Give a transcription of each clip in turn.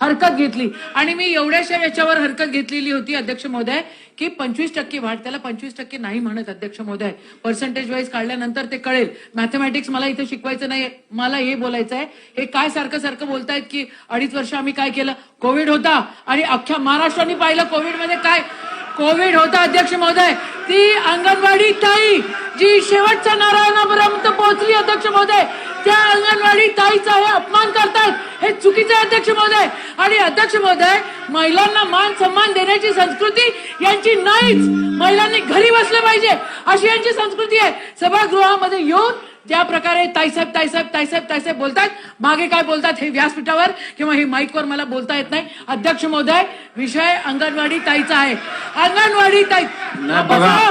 हरकत घेतली. आणि मी एवढ्याशा याच्यावर हरकत घेतलेली होती अध्यक्ष महोदय की पंचवीस टक्के वाढ त्याला पंचवीस टक्के नाही म्हणत अध्यक्ष महोदय. पर्सेंटेज वाईज काढल्यानंतर ते कळेल. मॅथमॅटिक्स मला इथे शिकवायचं नाही मला हे बोलायचं आहे हे काय सारखं सारखं बोलतायत की अडीच वर्ष आम्ही काय केलं? कोविड होता. आणि अख्ख्या महाराष्ट्राने पाहिलं कोविडमध्ये काय? कोविड होता अध्यक्ष महोदय. ती अंगणवाडी ताई जी शेवटचा नारायण पोहोचली अध्यक्ष महोदय त्या अंगणवाडी ताईचा हे अपमान करतायत. हे चुकीचं आहे अध्यक्ष महोदय. आणि अध्यक्ष महोदय महिलांना मान सन्मान देण्याची संस्कृती यांची नाहीच. महिलांनी घरी बसलं पाहिजे अशी यांची संस्कृती आहे. सभागृहामध्ये येऊन ज्या प्रकारे ताईसाहेब ताईसाहेब ताईसाहेब ताईसाहेब बोलतात मागे काय बोलतात हे व्यासपीठावर किंवा हे माईकवर मला बोलता येत नाही. अध्यक्ष महोदय विषय अंगणवाडी ताईचा आहे. अंगणवाडी ताई बघा.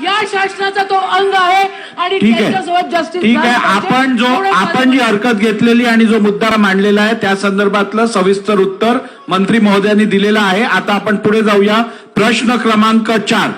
या शासनाचा तो अंग आहे आणि ठीक आहे. ठीक आहे. आपण जो आपण जी हरकत घेतलेली आणि जो मुद्दा मांडलेला आहे त्या संदर्भातलं सविस्तर उत्तर मंत्री महोदयांनी दिलेलं आहे. आता आपण पुढे जाऊया. प्रश्न क्रमांक चार.